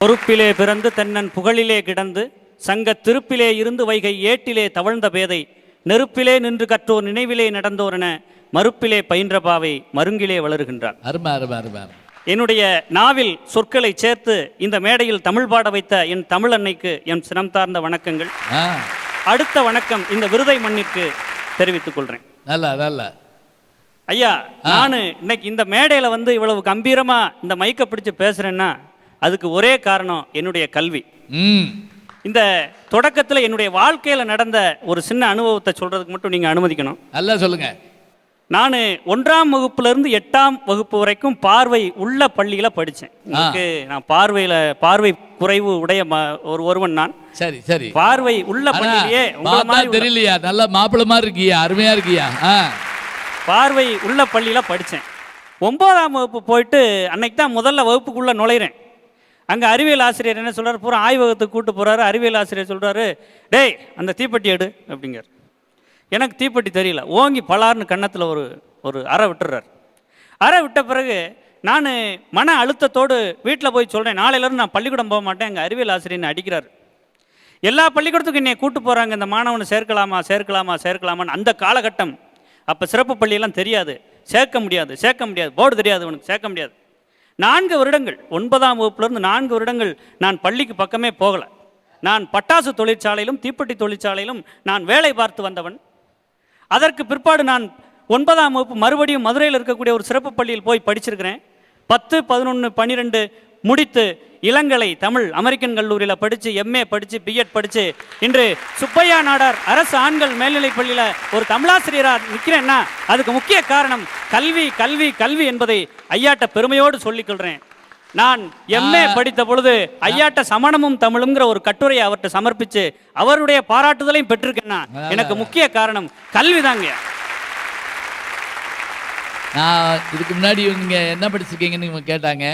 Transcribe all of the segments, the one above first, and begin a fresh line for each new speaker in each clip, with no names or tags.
பொறுப்பிலே பிறந்து தென்னன் புகழிலே கிடந்து சங்க திருப்பிலே இருந்து வைகை ஏட்டிலே தவழ்ந்த பேதை நெருப்பிலே நின்று கற்றோர் நினைவிலே நடந்தோரென மறுப்பிலே பயின்ற பாவை மருங்கிலே வளருகின்றான்.
அருமை அருமை அருமை அருமை.
என்னுடைய நாவில் சொற்களை சேர்த்து இந்த மேடையில் தமிழ் பாட வைத்த என் தமிழ் அன்னைக்கு என் சினம் சார்ந்த வணக்கங்கள். அடுத்த வணக்கம் இந்த விருதை மண்ணிற்கு தெரிவித்துக் கொள்றேன்.
நல்லா நல்லா.
ஐயா நான் இன்னைக்கு இந்த மேடையில் வந்து இவ்வளவு கம்பீரமா இந்த மைக்கை பிடிச்சு பேசுறேன்னா அதுக்கு ஒரே காரணம் என்னுடைய கல்வி. இந்த தொடக்கத்தில் என்னுடைய வாழ்க்கையில் நடந்த ஒரு சின்ன அனுபவத்தை சொல்றதுக்கு மட்டும் நீங்கள் அனுமதிக்கணும்.
நல்லா சொல்லுங்க.
நான் ஒன்றாம் வகுப்புல இருந்து எட்டாம் வகுப்பு வரைக்கும் பார்வை உள்ள பள்ளியில் படித்தேன் எனக்கு நான் பார்வையில் பார்வை குறைவு உடைய ஒரு ஒருவன் நான்.
சரி சரி.
பார்வை உள்ள பள்ளியிலேயே
தெரியலையா? நல்லா மாப்பிள்ளை மாதிரி இருக்கியா? அருமையா இருக்கியா?
பார்வை உள்ள பள்ளியில் படித்தேன் ஒன்பதாம் வகுப்பு போயிட்டு அன்னைக்கு தான் முதல்ல வகுப்புக்குள்ளே நுழையிறேன். அங்கே அறிவியல் ஆசிரியர் என்ன சொல்கிறார் பூரா ஆய்வகத்துக்கு கூட்டு போகிறாரு அறிவியல் ஆசிரியர் சொல்கிறாரு டேய் அந்த தீப்பெட்டி எடு அப்படிங்கிறார். எனக்கு தீப்பெட்டி தெரியல. ஓங்கி பலார்னு கன்னத்தில் ஒரு ஒரு அறை விட்டுறாரு. அறை விட்ட பிறகு நான் மன அழுத்தத்தோடு வீட்டில் போய் சொல்கிறேன் நாளையிலேருந்து நான் பள்ளிக்கூடம் போக மாட்டேன். எங்கள் அறிவியல் ஆசிரியர் அடிக்கிறார். எல்லா பள்ளிக்கூடத்துக்கும் என்னை கூட்டு போகிறாங்க இந்த மாணவனை சேர்க்கலாமா சேர்க்கலாமா சேர்க்கலாமான்னு அந்த காலகட்டம். அப்போ சிறப்பு பள்ளியெல்லாம் தெரியாது. சேர்க்க முடியாது. சேர்க்க முடியாது. போர்டு தெரியாது உனக்கு சேர்க்க முடியாது. நான்கு வருடங்கள் ஒன்பதாம் வகுப்புலேருந்து நான்கு வருடங்கள் நான் பள்ளிக்கு பக்கமே போகலை. நான் பட்டாசு தொழிற்சாலையிலும் தீப்பெட்டி தொழிற்சாலையிலும் நான் வேலை பார்த்து வந்தவன். அதற்கு பிற்பாடு நான் ஒன்பதாம் வகுப்பு மறுபடியும் மதுரையில் இருக்கக்கூடிய ஒரு சிறப்பு பள்ளியில் போய் படிச்சிருக்கிறேன். பத்து பதினொன்று பன்னிரெண்டு முடித்து இளங்கலை தமிழ் அமெரிக்கன் கல்லூரியில் படித்து எம்ஏ படித்து பிஎட் படித்து இன்று சுப்பையா நாடார் அரசு ஆண்கள் மேல்நிலைப் பள்ளியில் ஒரு தமிழாசிரியராக நிற்கிறேன்னா அதுக்கு முக்கிய காரணம் கல்வி கல்வி கல்வி என்பதை ஐயாட்ட பெருமையோடு சொல்லிக்கொள்கிறேன் நான் எம்ஏ படித்த பொழுது ஐயாட்ட சமணமும் தமிழுங்கிற ஒரு கட்டுரையை அவர்கிட்ட சமர்ப்பிச்சு அவருடைய பாராட்டுதலையும் பெற்றிருக்கேன்னா எனக்கு முக்கிய காரணம் கல்விதாங்க
நான் இதுக்கு முன்னாடி இவங்க என்ன படிச்சிருக்கீங்கன்னு கேட்டாங்க.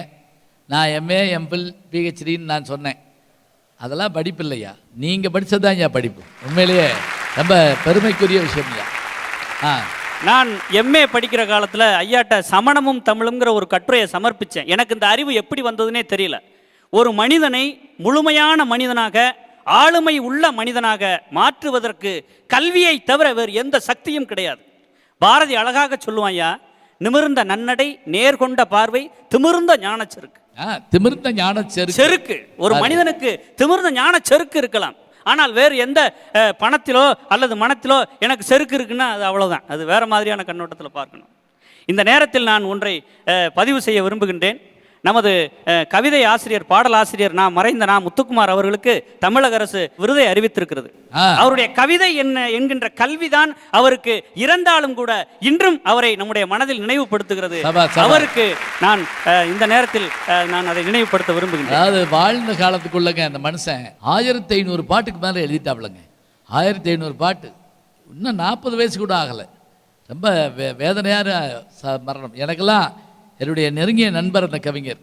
நான் எம்ஏ எம்பில் பிஹெச்டின்னு நான் சொன்னேன். அதெல்லாம் படிப்பு இல்லையா நீங்கள் படித்தது தான் ஐயா படிப்பு. உண்மையிலேயே ரொம்ப பெருமைக்குரிய விஷயம் ஐயா. ஆ.
நான் எம்ஏ படிக்கிற காலத்தில் ஐயாட்ட சமணமும் தமிழுங்கிற ஒரு கட்டுரையை சமர்ப்பித்தேன் எனக்கு இந்த அறிவு எப்படி வந்ததுனே தெரியல. ஒரு மனிதனை முழுமையான மனிதனாக ஆளுமை உள்ள மனிதனாக மாற்றுவதற்கு கல்வியை தவிர வேறு எந்த சக்தியும் கிடையாது. பாரதி அழகாக சொல்லுவான் ஐயா நிமிர்ந்த நன்னடை நேர்கொண்ட பார்வை திமிர்ந்த ஞானச்சிருக்கு
திமிர்ந்த ஞான செருக்கு.
செருக்கு. ஒரு மனிதனுக்கு திமிர்ந்த ஞான செருக்கு இருக்கலாம். ஆனால் வேறு எந்த பணத்திலோ அல்லது மனத்திலோ எனக்கு செருக்கு இருக்குன்னா அது அவ்வளவுதான். அது வேற மாதிரியான கண்ணோட்டத்தில் பார்க்கணும். இந்த நேரத்தில் நான் ஒன்றை பதிவு செய்ய விரும்புகின்றேன். நமது கவிதை ஆசிரியர் பாடல் ஆசிரியர் நான் மறைந்த நான் முத்துக்குமார் அவர்களுக்கு தமிழக அரசு விருதை அறிவித்திருக்கிறது. அவருடைய கவிதை என்ன என்கின்ற கல்விதான் அவருக்கு இறந்தாலும் கூட இன்றும் அவரை நம்முடைய மனதில் நினைவுபடுத்துகிறது. அவருக்கு நான் இந்த நேரத்தில் நான் அதை நினைவுபடுத்த விரும்புகின்றேன்.
அதாவது வாழ்ந்த காலத்துக்குள்ளங்க அந்த மனுஷன் ஆயிரத்தி ஐநூறு பாட்டுக்கு மேலே எழுதிட்டாப்லங்க. ஆயிரத்தி ஐநூறு பாட்டு. இன்னும் நாற்பது வயசு கூட ஆகலை. ரொம்ப வே வேதனையான மரணம். எனக்கெல்லாம் என்னுடைய நெருங்கிய நண்பர் அந்த கவிஞர்.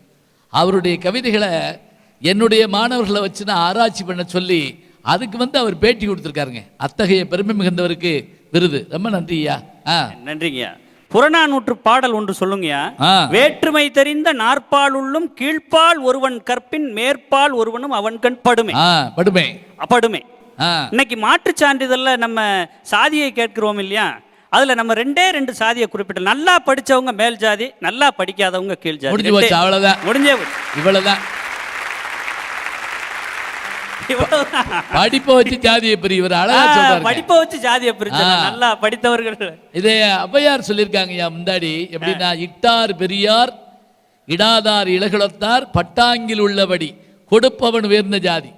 அவருடைய கவிதைகளை என்னுடைய மாணவர்களை வச்சு நான் ஆராய்ச்சி பண்ண சொல்லி அதுக்கு வந்து அவர் பேட்டி கொடுத்துருக்காருங்க. அத்தகைய பெருமை மிகுந்தவருக்கு விருது. ரொம்ப நன்றி ஐயா. ஆ.
நன்றிங்கய்யா. புறநானூற்று பாடல் ஒன்று சொல்லுங்கய்யா. வேற்றுமை தெரிந்த நாற்பால் உள்ளும் கீழ்ப்பால் ஒருவன் கற்பின் மேற்பால் ஒருவனும் அவன் கண் படுமை.
படுமை.
படுமை. இன்னைக்கு மாற்றுச் சான்றிதழ்ல நம்ம சாதியை கேட்கிறோம் இல்லையா? அதுல நம்ம ரெண்டே ரெண்டு சாதியை குறிப்பிட்டோம் நல்லா படிச்சவங்க மேல் ஜாதி நல்லா படிக்காதவங்க கீழ் ஜாதி.
முடிஞ்சு போச்சு அவ்வளோதான்
முடிஞ்சே போச்சு.
படிப்பை வச்சு ஜாதியை பிரிவர் அழகா சொல்றாரு
படிப்பை வச்சு ஜாதியை பிரிச்சு. நல்லா படித்தவர்கள்.
இதே ஔவையார் சொல்லியிருக்காங்க முந்தாடி எப்படின்னா இட்டார் பெரியார் இடாதார் இளகுலத்தார் பட்டாங்கில் உள்ளபடி கொடுப்பவன் உயர்ந்த ஜாதி.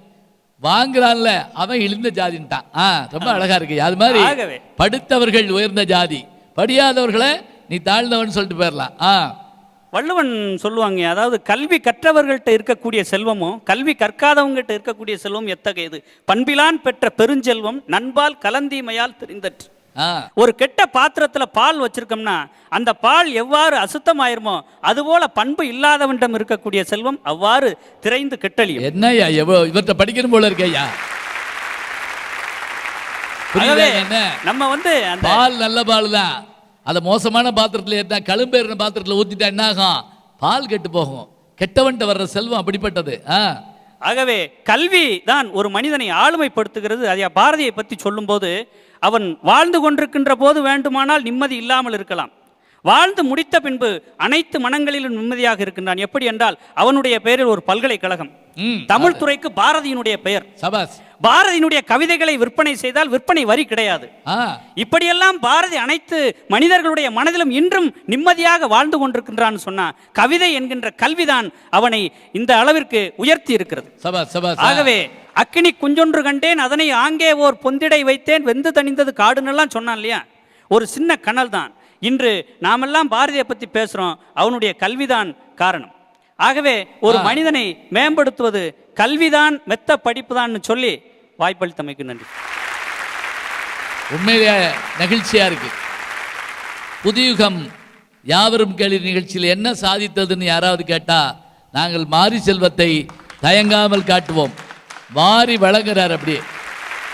வாங்குறான்ல அவன் இழிந்த ஜாதின்ட்டான் ஆ ரொம்ப அழகா இருக்கு. அது மாதிரி. படித்தவர்கள் உயர்ந்த ஜாதி. படியாதவர்களை நீ தாழ்ந்தவன் சொல்லிட்டு போயிடலாம். ஆ.
வள்ளுவன் சொல்லுவாங்க அதாவது கல்வி கற்றவர்கள்ட்ட இருக்கக்கூடிய செல்வமும் கல்வி கற்காதவங்ககிட்ட இருக்கக்கூடிய செல்வம் எத்தகையது? பண்பிலான் பெற்ற பெருஞ்செல்வம் நண்பால் கலந்தீமையால் தெரிந்தற்று. ஒரு கெட்ட பாத்திரத்துல பால் வச்சிருக்கோம்னா அந்த பால் எவ்வாறு அசுத்தமாயிருமோ அதுபோல பண்பு இல்லாதவனிடம் இருக்கக்கூடிய செல்வம் அவ்வாறு திரைந்து கெட்டழியும்.
என்னய்யா எவ்வளோ இவர்கிட்ட படிக்கணும் போல இருக்கு ஐயா புரியுதா
ஆகவே
என்ன
நம்ம வந்து அந்த
பால் நல்ல பால் தான். அதை மோசமான பாத்திரத்தில் ஏற்றினா கழும்பேறின பாத்திரத்தில் ஊற்றிட்டா என்ன ஆகும் பால் கெட்டு போகும். கெட்டவன்ட்ட வர்ற செல்வம் அப்படிப்பட்டது. ஆ.
ஆகவே கல்வி தான் ஒரு மனிதனை ஆளுமைப்படுத்துகிறது. அதை பாரதியை பற்றி சொல்லும்போது அவன் வாழ்ந்து கொண்டிருக்கின்ற போது வேண்டுமானால் நிம்மதி இல்லாமல் இருக்கலாம். வாழ்ந்து முடித்த பின்பு அனைத்து மனங்களிலும் நிம்மதியாக இருக்கின்றான். எப்படி என்றால் அவனுடைய பெயரில் ஒரு பல்கலைக்கழகம்.
ம்,
தமிழ் துறைக்கு பாரதியினுடைய பெயர்.
சபாஸ்
பாரதியினுடைய கவிதைகளை விற்பனை செய்தால் விற்பனை வரி கிடையாது. இப்படியெல்லாம் பாரதி அனைத்து மனிதர்களுடைய மனதிலும் இன்றும் நிம்மதியாக வாழ்ந்து கொண்டிருக்கின்றான் சொன்னா கவிதை என்கின்ற கல்விதான் அவனை இந்த அளவிற்கு உயர்த்தி இருக்கிறது. ஆகவே அக்கினி குஞ்சொன்று கண்டேன் அதனை ஆங்கே ஓர் பொந்திடை வைத்தேன் வெந்து தணிந்தது காடுன்னெல்லாம் சொன்னான் இல்லையா? ஒரு சின்ன கனல் தான். இன்று நாமெல்லாம் பாரதியை பற்றி பேசுகிறோம் அவனுடைய கல்விதான் காரணம். ஆகவே ஒரு மனிதனை மேம்படுத்துவது கல்விதான் மெத்த படிப்புதான்னு சொல்லி வாய்ப்பளித்தமைக்கு நன்றி.
உண்மையிலே நெகிழ்ச்சியா இருக்கு. புதியுகம் யாவரும் கேள்வி நிகழ்ச்சியில் என்ன சாதித்ததுன்னு யாராவது கேட்டா நாங்கள் மாரி செல்வத்தை தயங்காமல் காட்டுவோம். மாறி வழங்குறார் அப்படியே.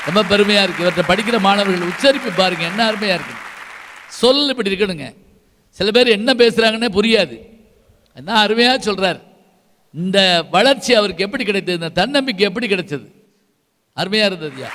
ரொம்ப பெருமையா இருக்கு. இவற்றை படிக்கிற மாணவர்கள் உச்சரிப்பு பாருங்க என்ன அருமையா இருக்கு. சொல் இப்படி இருக்கணுங்க. சில பேர் என்ன பேசுறாங்கன்னே புரியாது. என்ன அருமையா சொல்றார். இந்த வளர்ச்சி அவருக்கு எப்படி கிடைத்தது? இந்த தன்னம்பிக்கை எப்படி கிடைச்சது? அருமையாக இருந்ததுயா